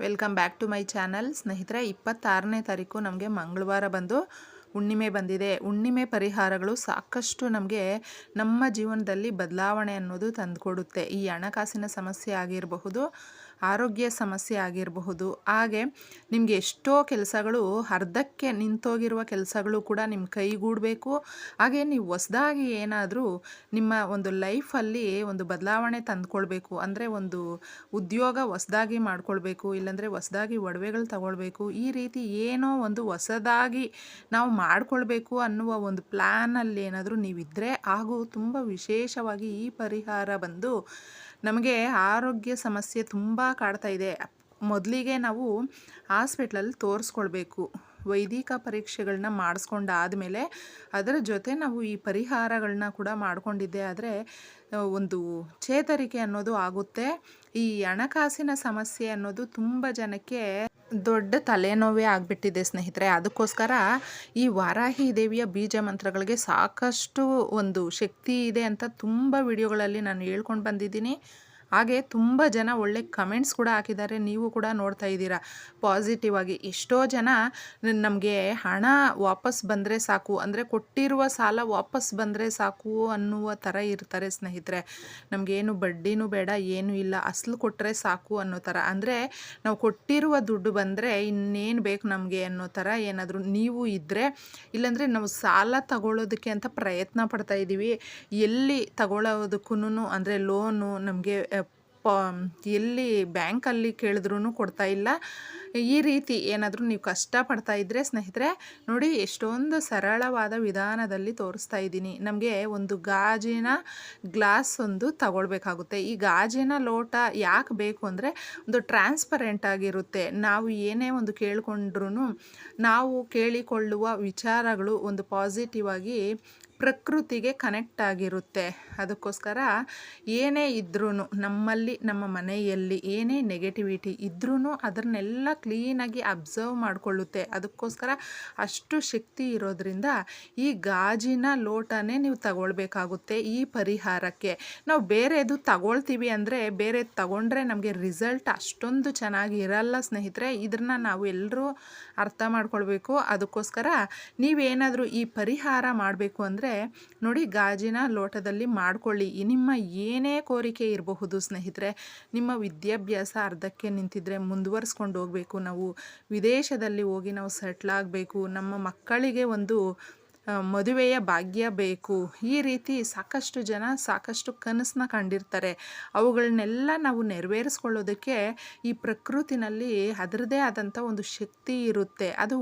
Welcome back to my channel. ಸ್ನೇಹಿತರೆ ಇಪ್ಪತ್ತಾರನೇ ತಾರೀಕು ನಮಗೆ ಮಂಗಳವಾರ ಬಂದು ಹುಣ್ಣಿಮೆ ಬಂದಿದೆ. ಹುಣ್ಣಿಮೆ ಪರಿಹಾರಗಳು ಸಾಕಷ್ಟು ನಮಗೆ ನಮ್ಮ ಜೀವನದಲ್ಲಿ ಬದಲಾವಣೆ ಅನ್ನೋದು ತಂದುಕೊಡುತ್ತೆ. ಈ ಹಣಕಾಸಿನ ಸಮಸ್ಯೆ ಆಗಿರಬಹುದು, ಆರೋಗ್ಯ ಸಮಸ್ಯೆ ಆಗಿರಬಹುದು, ಹಾಗೆ ನಿಮಗೆ ಎಷ್ಟೋ ಕೆಲಸಗಳು, ಅರ್ಧಕ್ಕೆ ನಿಂತೋಗಿರುವ ಕೆಲಸಗಳು ಕೂಡ ನಿಮ್ಮ ಕೈಗೂಡಬೇಕು. ಹಾಗೆ ನೀವು ಹೊಸದಾಗಿ ಏನಾದರೂ ನಿಮ್ಮ ಒಂದು ಲೈಫಲ್ಲಿ ಒಂದು ಬದಲಾವಣೆ ತಂದುಕೊಳ್ಬೇಕು. ಅಂದರೆ ಒಂದು ಉದ್ಯೋಗ ಹೊಸದಾಗಿ ಮಾಡಿಕೊಳ್ಬೇಕು, ಇಲ್ಲಾಂದರೆ ಹೊಸದಾಗಿ ಒಡವೆಗಳು ತಗೊಳ್ಬೇಕು. ಈ ರೀತಿ ಏನೋ ಒಂದು ಹೊಸದಾಗಿ ನಾವು ಮಾಡ್ಕೊಳ್ಬೇಕು ಅನ್ನುವ ಒಂದು ಪ್ಲ್ಯಾನಲ್ಲಿ ಏನಾದರೂ ನೀವಿದ್ದರೆ ಹಾಗೂ ತುಂಬ ವಿಶೇಷವಾಗಿ ಈ ಪರಿಹಾರ ಬಂದು ನಮಗೆ ಆರೋಗ್ಯ ಸಮಸ್ಯೆ ತುಂಬ ಕಾಡ್ತಾ ಇದೆ. ಮೊದಲಿಗೆ ನಾವು ಹಾಸ್ಪಿಟ್ಲಲ್ಲಿ ತೋರಿಸ್ಕೊಳ್ಬೇಕು. ವೈದಿಕ ಪರೀಕ್ಷೆಗಳನ್ನ ಮಾಡಿಸ್ಕೊಂಡಾದಮೇಲೆ ಅದರ ಜೊತೆ ನಾವು ಈ ಪರಿಹಾರಗಳನ್ನ ಕೂಡ ಮಾಡಿಕೊಂಡಿದ್ದೆ ಆದರೆ, ಒಂದು ಚೇತರಿಕೆ ಅನ್ನೋದು ಆಗುತ್ತೆ. ಈ ಹಣಕಾಸಿನ ಸಮಸ್ಯೆ ಅನ್ನೋದು ತುಂಬ ಜನಕ್ಕೆ ದೊಡ್ಡ ತಲೆನೋವೇ ಆಗಿಬಿಟ್ಟಿದೆ ಸ್ನೇಹಿತರೆ. ಅದಕ್ಕೋಸ್ಕರ ಈ ವಾರಾಹಿ ದೇವಿಯ ಬೀಜ ಮಂತ್ರಗಳಿಗೆ ಸಾಕಷ್ಟು ಒಂದು ಶಕ್ತಿ ಇದೆ ಅಂತ ತುಂಬ ವಿಡಿಯೋಗಳಲ್ಲಿ ನಾನು ಹೇಳ್ಕೊಂಡು ಬಂದಿದ್ದೀನಿ. ಹಾಗೆ ತುಂಬ ಜನ ಒಳ್ಳೆ ಕಮೆಂಟ್ಸ್ ಕೂಡ ಹಾಕಿದ್ದಾರೆ. ನೀವು ಕೂಡ ನೋಡ್ತಾ ಇದ್ದೀರಾ. ಪಾಸಿಟಿವ್ ಆಗಿ ಎಷ್ಟೋ ಜನ ನಮಗೆ ಹಣ ವಾಪಸ್ ಬಂದರೆ ಸಾಕು. ಅಂದರೆ ಕೊಟ್ಟಿರುವ ಸಾಲ ವಾಪಸ್ ಬಂದರೆ ಸಾಕು ಅನ್ನುವ ಥರ ಇರ್ತಾರೆ ಸ್ನೇಹಿತರೆ. ನಮಗೇನು ಬಡ್ಡಿನೂ ಬೇಡ, ಏನೂ ಇಲ್ಲ. ಅಸಲು ಕೊಟ್ಟರೆ ಸಾಕು ಅನ್ನೋ ಥರ ಅಂದರೆ ನಾವು ಕೊಟ್ಟಿರುವ ದುಡ್ಡು ಬಂದರೆ ಇನ್ನೇನು ಬೇಕು ನಮಗೆ ಅನ್ನೋ ಥರ ಏನಾದರೂ ನೀವು ಇದ್ದರೆ ಇಲ್ಲಾಂದರೆ ನಾವು ಸಾಲ ತಗೊಳ್ಳೋದಕ್ಕೆ ಅಂತ ಪ್ರಯತ್ನ ಪಡ್ತಾ ಇದ್ದೀವಿ ಎಲ್ಲಿ ತಗೊಳ್ಳೋದಕ್ಕೂ ಅಂದರೆ ಲೋನು ನಮಗೆ ಪ ಎಲ್ಲಿ ಬ್ಯಾಂಕಲ್ಲಿ ಕೇಳಿದ್ರೂ ಕೊಡ್ತಾ ಇಲ್ಲ. ಈ ರೀತಿ ಏನಾದರೂ ನೀವು ಕಷ್ಟಪಡ್ತಾ ಇದ್ದರೆ ಸ್ನೇಹಿತರೆ, ನೋಡಿ ಎಷ್ಟೊಂದು ಸರಳವಾದ ವಿಧಾನದಲ್ಲಿ ತೋರಿಸ್ತಾ ಇದ್ದೀನಿ. ನಮಗೆ ಒಂದು ಗಾಜಿನ ಗ್ಲಾಸ್ ಒಂದು ತಗೊಳ್ಬೇಕಾಗುತ್ತೆ. ಈ ಗಾಜಿನ ಲೋಟ ಯಾಕೆ ಬೇಕು ಅಂದರೆ ಒಂದು ಟ್ರಾನ್ಸ್ಪರೆಂಟ್ ಆಗಿರುತ್ತೆ. ನಾವು ಏನೇ ಒಂದು ಕೇಳಿಕೊಂಡ್ರೂ ನಾವು ಕೇಳಿಕೊಳ್ಳುವ ವಿಚಾರಗಳು ಒಂದು ಪಾಸಿಟಿವ್ ಆಗಿ ಪ್ರಕೃತಿಗೆ ಕನೆಕ್ಟ್ ಆಗಿರುತ್ತೆ. ಅದಕ್ಕೋಸ್ಕರ ಏನೇ ಇದ್ರೂ ನಮ್ಮಲ್ಲಿ, ನಮ್ಮ ಮನೆಯಲ್ಲಿ ಏನೇ ನೆಗೆಟಿವಿಟಿ ಇದ್ರೂ ಅದನ್ನೆಲ್ಲ ಕ್ಲೀನಾಗಿ ಅಬ್ಸರ್ವ್ ಮಾಡಿಕೊಳ್ಳುತ್ತೆ. ಅದಕ್ಕೋಸ್ಕರ ಅಷ್ಟು ಶಕ್ತಿ ಇರೋದ್ರಿಂದ ಈ ಗಾಜಿನ ಲೋಟನೇ ನೀವು ತಗೊಳ್ಬೇಕಾಗುತ್ತೆ ಈ ಪರಿಹಾರಕ್ಕೆ. ನಾವು ಬೇರೆದು ತಗೊಳ್ತೀವಿ ಅಂದರೆ ಬೇರೆ ತಗೊಂಡ್ರೆ ನಮಗೆ ರಿಸಲ್ಟ್ ಅಷ್ಟೊಂದು ಚೆನ್ನಾಗಿ ಇರಲ್ಲ ಸ್ನೇಹಿತರೆ. ಇದನ್ನು ನಾವು ಎಲ್ಲರೂ ಅರ್ಥ ಮಾಡ್ಕೊಳ್ಬೇಕು. ಅದಕ್ಕೋಸ್ಕರ ನೀವೇನಾದರೂ ಈ ಪರಿಹಾರ ಮಾಡಬೇಕು ಅಂದರೆ ನೋಡಿ ಗಾಜಿನ ಲೋಟದಲ್ಲಿ ಮಾಡಿಕೊಳ್ಳಿ. ನಿಮ್ಮ ಏನೇ ಕೋರಿಕೆ ಇರಬಹುದು ಸ್ನೇಹಿತರೆ, ನಿಮ್ಮ ವಿದ್ಯಾಭ್ಯಾಸ ಅರ್ಧಕ್ಕೆ ನಿಂತಿದ್ರೆ ಮುಂದುವರಿಸ್ಕೊಂಡು ಹೋಗಬೇಕು. ನಾವು ವಿದೇಶದಲ್ಲಿ ಹೋಗಿ ನಾವು ಸೆಟ್ಲಾಗಬೇಕು ನಮ್ಮ ಮಕ್ಕಳಿಗೆ ಒಂದು ಮದುವೆಯ ಭಾಗ್ಯ ಬೇಕು. ಈ ರೀತಿ ಸಾಕಷ್ಟು ಜನ ಸಾಕಷ್ಟು ಕನಸನ್ನ ಕಂಡಿರ್ತಾರೆ. ಅವುಗಳನ್ನೆಲ್ಲ ನಾವು ನೆರವೇರಿಸ್ಕೊಳ್ಳೋದಕ್ಕೆ ಈ ಪ್ರಕೃತಿನಲ್ಲಿ ಅದರದೇ ಆದಂಥ ಒಂದು ಶಕ್ತಿ ಇರುತ್ತೆ. ಅದು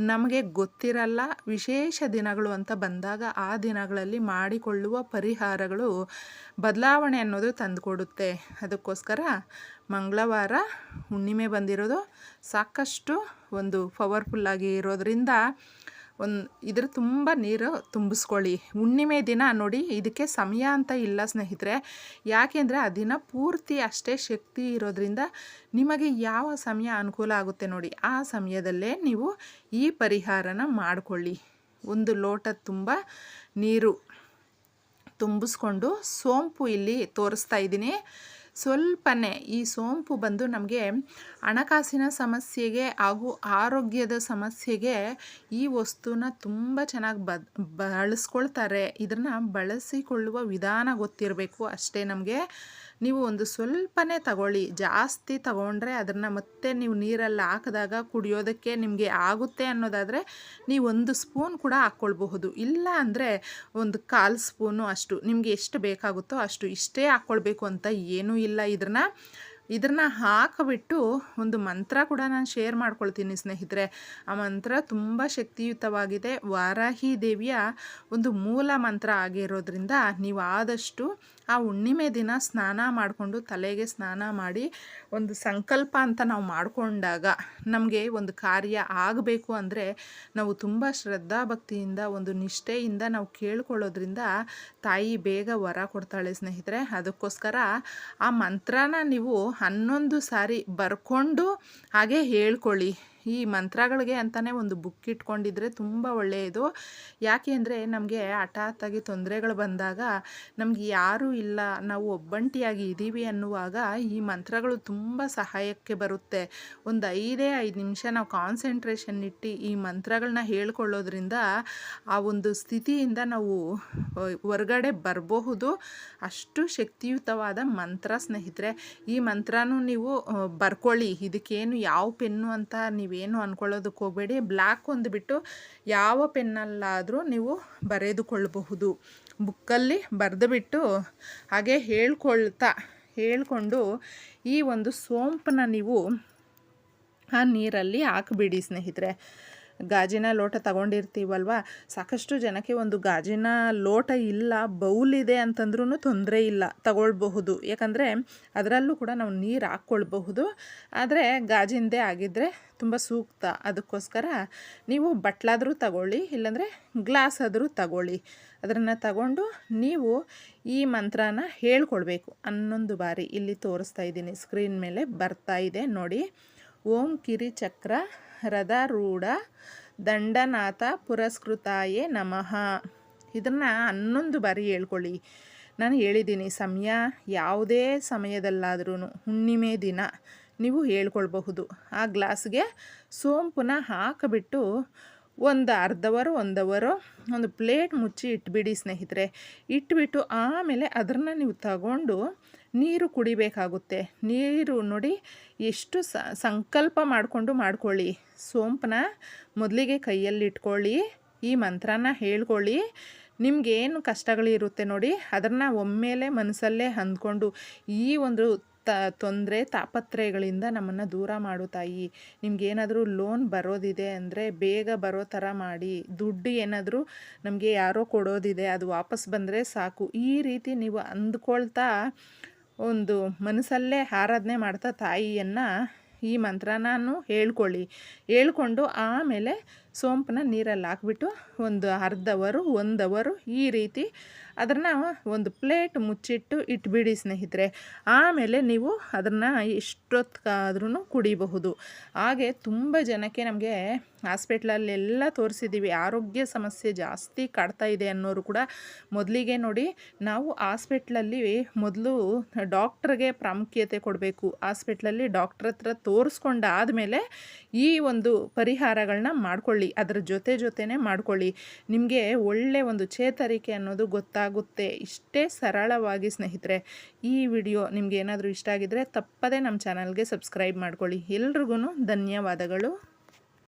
ನಮಗೆ ಗೊತ್ತಿರಲ್ಲ. ವಿಶೇಷ ದಿನಗಳು ಅಂತ ಬಂದಾಗ ಆ ದಿನಗಳಲ್ಲಿ ಮಾಡಿಕೊಳ್ಳುವ ಪರಿಹಾರಗಳು ಬದಲಾವಣೆ ಅನ್ನೋದು ತಂದುಕೊಡುತ್ತೆ. ಅದಕ್ಕೋಸ್ಕರ ಮಂಗಳವಾರ ಹುಣ್ಣಿಮೆ ಬಂದಿರೋದು ಸಾಕಷ್ಟು ಒಂದು ಪವರ್ಫುಲ್ಲಾಗಿ ಇರೋದರಿಂದ ಒಂದು ಇದ್ರ ತುಂಬ ನೀರು ತುಂಬಿಸ್ಕೊಳ್ಳಿ. ಹುಣ್ಣಿಮೆ ದಿನ ನೋಡಿ ಇದಕ್ಕೆ ಸಮಯ ಅಂತ ಇಲ್ಲ ಸ್ನೇಹಿತರೆ. ಯಾಕೆಂದರೆ ಆ ದಿನ ಪೂರ್ತಿ ಅಷ್ಟೇ ಶಕ್ತಿ ಇರೋದ್ರಿಂದ ನಿಮಗೆ ಯಾವ ಸಮಯ ಅನುಕೂಲ ಆಗುತ್ತೆ ನೋಡಿ, ಆ ಸಮಯದಲ್ಲೇ ನೀವು ಈ ಪರಿಹಾರನ ಮಾಡಿಕೊಳ್ಳಿ. ಒಂದು ಲೋಟ ತುಂಬ ನೀರು ತುಂಬಿಸ್ಕೊಂಡು ಸೋಂಪು ಇಲ್ಲಿ ತೋರಿಸ್ತಾ ಇದ್ದೀನಿ. ಸ್ವಲ್ಪನೇ ಈ ಸೋಂಪು ಬಂದು ನಮಗೆ ಹಣಕಾಸಿನ ಸಮಸ್ಯೆಗೆ ಹಾಗೂ ಆರೋಗ್ಯದ ಸಮಸ್ಯೆಗೆ ಈ ವಸ್ತುನ ತುಂಬ ಚೆನ್ನಾಗಿ ಬದ್, ಬಳಸ್ಕೊಳ್ತಾರೆ. ಇದನ್ನು ಬಳಸಿಕೊಳ್ಳುವ ವಿಧಾನ ಗೊತ್ತಿರಬೇಕು ಅಷ್ಟೇ ನಮಗೆ. ನೀವು ಒಂದು ಸ್ವಲ್ಪನೇ ತಗೊಳ್ಳಿ, ಜಾಸ್ತಿ ತಗೊಂಡ್ರೆ ಅದನ್ನು ಮತ್ತೆ ನೀವು ನೀರಲ್ಲಿ ಹಾಕಿದಾಗ ಕುಡಿಯೋದಕ್ಕೆ ನಿಮಗೆ ಆಗುತ್ತೆ ಅನ್ನೋದಾದರೆ ನೀವು ಒಂದು ಸ್ಪೂನ್ ಕೂಡ ಹಾಕ್ಕೊಳ್ಬಹುದು. ಇಲ್ಲ ಅಂದರೆ ಒಂದು ಕಾಲು ಸ್ಪೂನು ಅಷ್ಟು. ನಿಮಗೆ ಎಷ್ಟು ಬೇಕಾಗುತ್ತೋ ಅಷ್ಟು ಇಷ್ಟೇ ಹಾಕ್ಕೊಳ್ಬೇಕು ಅಂತ ಏನೂ ಇಲ್ಲ. ಇದನ್ನು ಇದನ್ನು ಹಾಕಿಬಿಟ್ಟು ಒಂದು ಮಂತ್ರ ಕೂಡ ನಾನು ಶೇರ್ ಮಾಡ್ಕೊಳ್ತೀನಿ ಸ್ನೇಹಿತರೆ. ಆ ಮಂತ್ರ ತುಂಬ ಶಕ್ತಿಯುತವಾಗಿದೆ. ವಾರಾಹಿ ದೇವಿಯ ಒಂದು ಮೂಲ ಮಂತ್ರ ಆಗಿರೋದ್ರಿಂದ ನೀವು ಆದಷ್ಟು ಆ ಹುಣ್ಣಿಮೆ ದಿನ ಸ್ನಾನ ಮಾಡಿಕೊಂಡು ತಲೆಗೆ ಸ್ನಾನ ಮಾಡಿ ಒಂದು ಸಂಕಲ್ಪ ಅಂತ ನಾವು ಮಾಡಿಕೊಂಡಾಗ ನಮಗೆ ಒಂದು ಕಾರ್ಯ ಆಗಬೇಕು ಅಂದರೆ ನಾವು ತುಂಬ ಶ್ರದ್ಧಾ ಭಕ್ತಿಯಿಂದ ಒಂದು ನಿಷ್ಠೆಯಿಂದ ನಾವು ಕೇಳ್ಕೊಳ್ಳೋದ್ರಿಂದ ತಾಯಿ ಬೇಗ ವರ ಕೊಡ್ತಾಳೆ ಸ್ನೇಹಿತರೆ. ಅದಕ್ಕೋಸ್ಕರ ಆ ಮಂತ್ರನ ನೀವು ಹನ್ನೊಂದು ಸಾರಿ ಬರ್ಕೊಂಡು ಹಾಗೆ ಹೇಳ್ಕೊಳ್ಳಿ. ಈ ಮಂತ್ರಗಳಿಗೆ ಅಂತಲೇ ಒಂದು ಬುಕ್ ಇಟ್ಕೊಂಡಿದ್ರೆ ತುಂಬ ಒಳ್ಳೆಯದು. ಯಾಕೆ ಅಂದರೆ ನಮಗೆ ಹಠಾತ್ತಾಗಿ ತೊಂದರೆಗಳು ಬಂದಾಗ ನಮ್ಗೆ ಯಾರೂ ಇಲ್ಲ, ನಾವು ಒಬ್ಬಂಟಿಯಾಗಿ ಇದ್ದೀವಿ ಅನ್ನುವಾಗ ಈ ಮಂತ್ರಗಳು ತುಂಬ ಸಹಾಯಕ್ಕೆ ಬರುತ್ತೆ. ಒಂದು ಐದೇ ಐದು ನಿಮಿಷ ನಾವು ಕಾನ್ಸಂಟ್ರೇಷನ್ ಇಟ್ಟು ಈ ಮಂತ್ರಗಳನ್ನ ಹೇಳ್ಕೊಳ್ಳೋದ್ರಿಂದ ಆ ಒಂದು ಸ್ಥಿತಿಯಿಂದ ನಾವು ಹೊರಗಡೆ ಬರಬಹುದು. ಅಷ್ಟು ಶಕ್ತಿಯುತವಾದ ಮಂತ್ರ ಸ್ನೇಹಿತರೆ. ಈ ಮಂತ್ರನೂ ನೀವು ಬರ್ಕೊಳ್ಳಿ. ಇದಕ್ಕೇನು ಯಾವ ಪೆನ್ನು ಅಂತ ನೀವೇನು ಅಂದ್ಕೊಳ್ಳೋದಕ್ಕೆ ಹೋಗಬೇಡಿ. ಬ್ಲ್ಯಾಕ್ ಒಂದು ಬಿಟ್ಟು ಯಾವ ಪೆನ್ನಲ್ಲಾದರೂ ನೀವು ಬರೆದುಕೊಳ್ಳಬಹುದು. ಬುಕ್ಕಲ್ಲಿ ಬರೆದು ಬಿಟ್ಟು ಹಾಗೆ ಹೇಳ್ಕೊಳ್ತಾ ಹೇಳಿಕೊಂಡು ಈ ಒಂದು ಸೋಂಪನ್ನ ನೀವು ಆ ನೀರಲ್ಲಿ ಹಾಕಿಬಿಡಿ ಸ್ನೇಹಿತರೆ. ಗಾಜಿನ ಲೋಟ ತಗೊಂಡಿರ್ತೀವಲ್ವ? ಸಾಕಷ್ಟು ಜನಕ್ಕೆ ಒಂದು ಗಾಜಿನ ಲೋಟ ಇಲ್ಲ, ಬೌಲ್ ಇದೆ ಅಂತಂದ್ರೂ ತೊಂದರೆ ಇಲ್ಲ, ತಗೊಳ್ಬಹುದು. ಯಾಕಂದರೆ ಅದರಲ್ಲೂ ಕೂಡ ನಾವು ನೀರು ಹಾಕ್ಕೊಳ್ಬಹುದು. ಆದರೆ ಗಾಜಿಂದೇ ಆಗಿದ್ದರೆ ತುಂಬ ಸೂಕ್ತ. ಅದಕ್ಕೋಸ್ಕರ ನೀವು ಬಟ್ಲಾದರೂ ತಗೊಳ್ಳಿ, ಇಲ್ಲಾಂದರೆ ಗ್ಲಾಸ್ ಆದರೂ ತಗೊಳ್ಳಿ. ಅದನ್ನು ತಗೊಂಡು ನೀವು ಈ ಮಂತ್ರನ ಹೇಳ್ಕೊಳ್ಬೇಕು ಹನ್ನೊಂದು ಬಾರಿ ಇಲ್ಲಿ ತೋರಿಸ್ತಾ ಇದ್ದೀನಿ. ಸ್ಕ್ರೀನ್ ಮೇಲೆ ಬರ್ತಾ ಇದೆ ನೋಡಿ. ಓಂ ಕಿರಿಚಕ್ರ ರಥರೂಢ ದಂಡನಾಥ ಪುರಸ್ಕೃತಾಯೇ ನಮಃ. ಇದನ್ನು ಹನ್ನೊಂದು ಬಾರಿ ಹೇಳ್ಕೊಳ್ಳಿ. ನಾನು ಹೇಳಿದ್ದೀನಿ ಸಮಯ ಯಾವುದೇ ಸಮಯದಲ್ಲಾದ್ರೂ ಹುಣ್ಣಿಮೆ ದಿನ ನೀವು ಹೇಳ್ಕೊಳ್ಬಹುದು. ಆ ಗ್ಲಾಸ್ಗೆ ಸೋಂಪುನ ಹಾಕಿಬಿಟ್ಟು ಒಂದು ಅರ್ಧ ಅವರು ಒಂದು ಅವರು ಒಂದು ಪ್ಲೇಟ್ ಮುಚ್ಚಿ ಇಟ್ಬಿಡಿ ಸ್ನೇಹಿತರೆ. ಇಟ್ಬಿಟ್ಟು ಆಮೇಲೆ ಅದನ್ನು ನೀವು ತಗೊಂಡು ನೀರು ಕುಡಿಬೇಕಾಗುತ್ತೆ. ನೀರು ನೋಡಿ ಎಷ್ಟು ಸಂಕಲ್ಪ ಮಾಡಿಕೊಂಡು ಮಾಡ್ಕೊಳ್ಳಿ. ಸೋಂಪನ್ನ ಮೊದಲಿಗೆ ಕೈಯಲ್ಲಿ ಇಟ್ಕೊಳ್ಳಿ. ಈ ಮಂತ್ರನ ಹೇಳ್ಕೊಳ್ಳಿ. ನಿಮಗೇನು ಕಷ್ಟಗಳಿರುತ್ತೆ ನೋಡಿ ಅದನ್ನು ಒಮ್ಮೆಲೆ ಮನಸ್ಸಲ್ಲೇ ಅಂದ್ಕೊಂಡು ಈ ಒಂದು ತ, ತೊಂದರೆ, ತಾಪತ್ರಯಗಳಿಂದ ನಮ್ಮನ್ನು ದೂರ ಮಾಡು ತಾಯಿ. ನಿಮ್ಗೇನಾದರೂ ಲೋನ್ ಬರೋದಿದೆ ಅಂದರೆ ಬೇಗ ಬರೋ ಥರ ಮಾಡಿ. ದುಡ್ಡು ಏನಾದರೂ ನಮಗೆ ಯಾರೋ ಕೊಡೋದಿದೆ, ಅದು ವಾಪಸ್ ಬಂದರೆ ಸಾಕು. ಈ ರೀತಿ ನೀವು ಅಂದ್ಕೊಳ್ತಾ ಒಂದು ಮನಸ್ಸಲ್ಲೇ ಆರಾಧನೆ ಮಾಡ್ತಾ ತಾಯಿಯನ್ನು ಈ ಮಂತ್ರನೂ ಹೇಳ್ಕೊಳ್ಳಿ. ಹೇಳ್ಕೊಂಡು ಆಮೇಲೆ ಸೋಂಪನ್ನ ನೀರಲ್ಲಿ ಹಾಕ್ಬಿಟ್ಟು ಒಂದು ಅರ್ಧ ಅವರು ಒಂದು ಅವರು ಈ ರೀತಿ ಅದನ್ನು ಒಂದು ಪ್ಲೇಟ್ ಮುಚ್ಚಿಟ್ಟು ಇಟ್ಬಿಡಿ ಸ್ನೇಹಿತರೆ. ಆಮೇಲೆ ನೀವು ಅದನ್ನು ಎಷ್ಟೊತ್ತಾದ್ರೂ ಕುಡಿಬಹುದು. ಹಾಗೆ ತುಂಬ ಜನಕ್ಕೆ ನಮಗೆ ಹಾಸ್ಪಿಟ್ಲಲ್ಲೆಲ್ಲ ತೋರಿಸಿದ್ದೀವಿ ಆರೋಗ್ಯ ಸಮಸ್ಯೆ ಜಾಸ್ತಿ ಕಾಡ್ತಾ ಇದೆ ಅನ್ನೋರು ಕೂಡ ಮೊದಲಿಗೆ ನೋಡಿ ನಾವು ಹಾಸ್ಪಿಟ್ಲಲ್ಲಿ ಮೊದಲು ಡಾಕ್ಟ್ರಿಗೆ ಪ್ರಾಮುಖ್ಯತೆ ಕೊಡಬೇಕು. ಹಾಸ್ಪಿಟ್ಲಲ್ಲಿ ಡಾಕ್ಟ್ರ ಹತ್ರ ತೋರಿಸ್ಕೊಂಡಾದಮೇಲೆ ಈ ಒಂದು ಪರಿಹಾರಗಳನ್ನ ಮಾಡ್ಕೊಳ್ಳಿ, ಅದರ ಜೊತೆ ಜೊತೆನೇ ಮಾಡ್ಕೊಳ್ಳಿ. ನಿಮಗೆ ಒಳ್ಳೆ ಒಂದು ಚೇತರಿಕೆ ಅನ್ನೋದು ಗೊತ್ತಾಗುತ್ತೆ. ಇಷ್ಟೇ ಸರಳವಾಗಿ ಸ್ನೇಹಿತರೆ, ಈ ವಿಡಿಯೋ ನಿಮಗೆ ಏನಾದರೂ ಇಷ್ಟ ಆಗಿದ್ದರೆ ತಪ್ಪದೇ ನಮ್ಮ ಚಾನಲ್ಗೆ ಸಬ್ಸ್ಕ್ರೈಬ್ ಮಾಡ್ಕೊಳ್ಳಿ. ಎಲ್ರಿಗೂ ಧನ್ಯವಾದಗಳು.